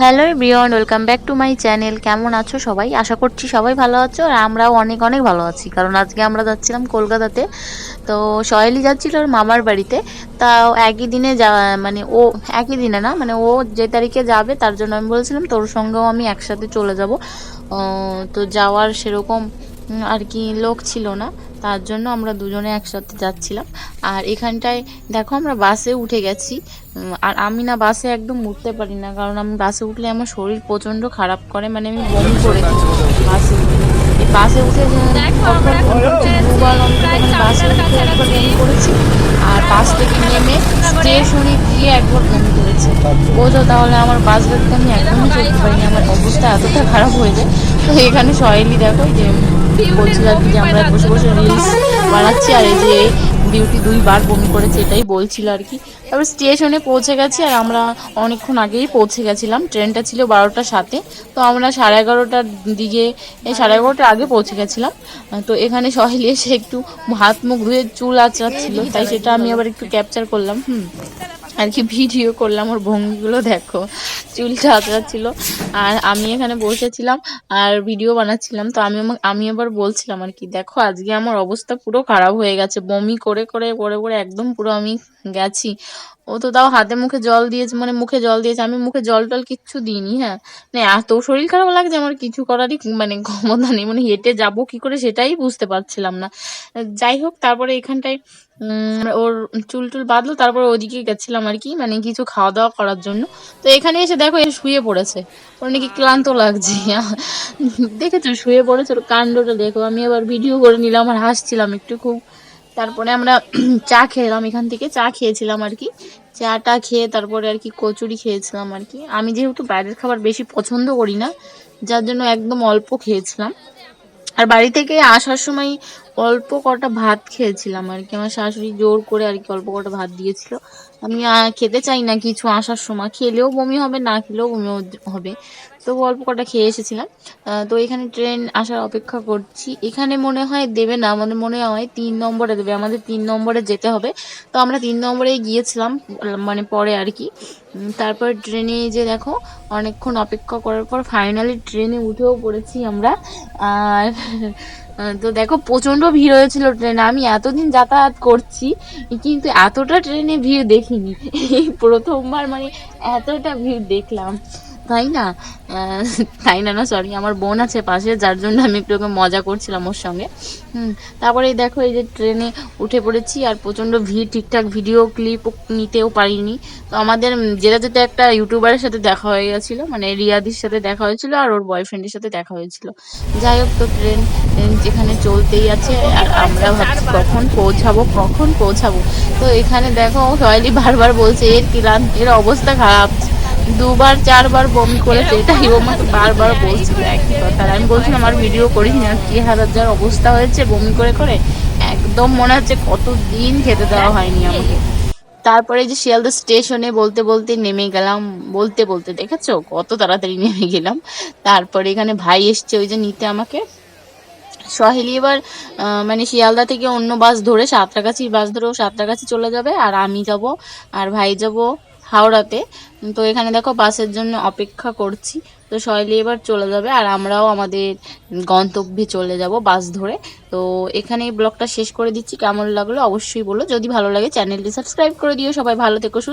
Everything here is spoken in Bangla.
Hello everyone, welcome back to my channel. কেমন আছো সবাই? আশা করছি সবাই ভালো আছো আর আমরাও অনেক অনেক ভালো আছি। কারণ আজকে আমরা যাচ্ছিলাম কলকাতাতে। তো সহেলি যাচ্ছিল ওর মামার বাড়িতে। তাও একই দিনে যা মানে ও, একই দিনে না মানে ও যে তারিখে যাবে তার জন্য আমি বলছিলাম তোর সঙ্গেও আমি একসাথে চলে যাব। তো যাওয়ার সেরকম আর কি লোক ছিল না। তার জন্য আমরা দুজনে একসাথে যাচ্ছিলাম। আর এখানটায় দেখো আমরা বাসে উঠে গেছি। আর আমি না বাসে একদম উঠতে পারি না। কারণ আমি বাসে উঠলে আমার শরীর প্রচণ্ড খারাপ করে। মানে আমি বমি করে বাসে এই বাসে উঠে করেছি। আর বাস থেকে নেমে স্টেশনে গিয়ে একবার বমি করেছি। বোঝো তাহলে আমার বাস ধরতে আমি একদমই চলতে পারিনি আমার অবস্থা এতটা খারাপ হয়ে যায়। তো এখানে সহেলি দেখো যে বলছিল আর কি যে আমরা বসে বসে রিলস বানাচ্ছি আর এই যে বিউটি দুইবার বমি করেছে এটাই বলছিল আর কি। তারপর স্টেশনে পৌঁছে গেছি আর আমরা অনেকক্ষণ আগেই পৌঁছে গেছিলাম। ট্রেনটা ছিল বারোটার সাথে তো আমরা সাড়ে এগারোটার দিকে সাড়ে এগারোটার আগে পৌঁছে গেছিলাম। তো এখানে সহেলি এসে একটু হাত মুখ ধুয়ে চুল আঁচড়াচ্ছিল, তাই সেটা আমি আবার একটু ক্যাপচার করলাম, হুম। আর কি ভিডিও করলাম, ওর ভঙ্গিগুলো দেখো। চুল ছিল আর আমি এখানে বসেছিলাম আর ভিডিও বানাচ্ছিলাম, তো আমি আমি আবার বলছিলাম আর কি, দেখো, আজকে আমার অবস্থা পুরো খারাপ হয়ে গেছে। বমি করে করে করে করে একদম পুরো আমি গেছি। ও তো তাও হাতে মুখে জল দিয়েছে মানে মুখে জল দিয়েছে। আমি মুখে জল টল কিচ্ছু দিইনি হ্যাঁ। মানে এত শরীর খারাপ লাগছে, আমার কিছু করারই মানে ক্ষমতা নেই। মানে হেঁটে যাব কি করে সেটাই বুঝতে পারছিলাম না। যাই হোক, তারপরে এখানটায় ওর চুল টুল বাঁধলো, তারপরে ওদিকে গেছিলাম আর কি মানে কিছু খাওয়া দাওয়া করার জন্য। তো এখানে এসে দেখো, এ শুয়ে পড়েছে। ওর নাকি ক্লান্ত লাগছে। দেখেছ, শুয়ে পড়েছে, ওর কাণ্ডটা দেখো। আমি আবার ভিডিও করে নিলাম আর হাসছিলাম একটু খুব। তারপরে আমরা চা খেলাম, এখান থেকে চা খেয়েছিলাম আর কি। চাটা খেয়ে তারপরে আর কি কচুরি খেয়েছিলাম আর কি। আমি যেহেতু বাইরের খাবার বেশি পছন্দ করি না, যার জন্য একদম অল্প খেয়েছিলাম। আর বাড়ি থেকে আসার সময় অল্প কটা ভাত খেয়েছিলাম আর কি। আমার শাশুড়ি জোর করে আর কি অল্প কটা ভাত দিয়েছিল। আমি খেতে চাই না কিছু আসার সময়। খেলেও বমি হবে, না খেলেও বমি হবে। তো অল্প কটা খেয়ে এসেছিলাম। তো এখানে ট্রেন আসার অপেক্ষা করছি। এখানে মনে হয় দেবে না আমাদের মনে হয় তিন নম্বরে দেবে। আমাদের তিন নম্বরে যেতে হবে। তো আমরা তিন নম্বরে গিয়েছিলাম মানে পরে আর কি। তারপর ট্রেনে যে দেখো, অনেকক্ষণ অপেক্ষা করার পর ফাইনালি ট্রেনে উঠেও পড়েছি আমরা। আর তো দেখো প্রচণ্ড ভিড় হয়েছিল ট্রেনে আমি এতদিন যাতায়াত করছি, কিন্তু এতটা ট্রেনে ভিড় দেখিনি। প্রথমবার মানে এতটা ভিড় দেখলাম। তাই না? তাই না না সরি আমার বোন আছে পাশে, যার জন্য আমি একটু মজা করছিলাম ওর সঙ্গে। তারপরে দেখো, এই যে ট্রেনে উঠে পড়েছি আর প্রচণ্ড ভিড়, ঠিকঠাক ভিডিও ক্লিপ নিতেও পারিনি। তো আমাদের যেটা যেতে একটা ইউটিউবারের সাথে দেখা হয়ে গেছিল মানে রিয়াদির সাথে দেখা হয়েছিল আর ওর বয়ফ্রেন্ডের সাথে দেখা হয়েছিল। যাই হোক, তো ট্রেন যেখানে চলতেই আছে আর আমরা ভাবছি কখন পৌঁছাবো কখন পৌঁছাবো। তো এখানে দেখো সয়েলি বারবার বলছে, এর কিরান এর অবস্থা খারাপ। দুবার চারবার বমি করেছে এটাই ও আমাকে বারবার বলছিল একই কথা। আমি বলছিলাম আমার ভিডিও করিস না কি হাজার যার অবস্থা হয়েছে বমি করে করে? একদম মনে হচ্ছে কতদিন খেতে দেওয়া হয়নি আমাকে। তারপরে যে শিয়ালদা স্টেশনে বলতে বলতে নেমে গেলাম বলতে বলতে দেখেছ? কত তাড়াতাড়ি নেমে গেলাম। তারপরে এখানে ভাই এসছে ওই যে নিতে আমাকে। সহেলি এবার মানে শিয়ালদা থেকে অন্য বাস ধরে সাঁতরাগাছির বাস ধরে ও সাঁতরাগাছি চলে যাবে আর আমি যাব আর ভাই যাব। হাওড়াতে। তো এখানে দেখো বাসের জন্য অপেক্ষা করছি। তো সয়লি এবার চলে যাবে আর আমরাও আমাদের গন্তব্যে চলে যাব বাস ধরে। তো এখানে ব্লগটা শেষ করে দিচ্ছি। কেমন লাগল অবশ্যই বলো। যদি ভালো লাগে চ্যানেলটি সাবস্ক্রাইব করে দিও। সবাই ভালো থেকো, সুস্থ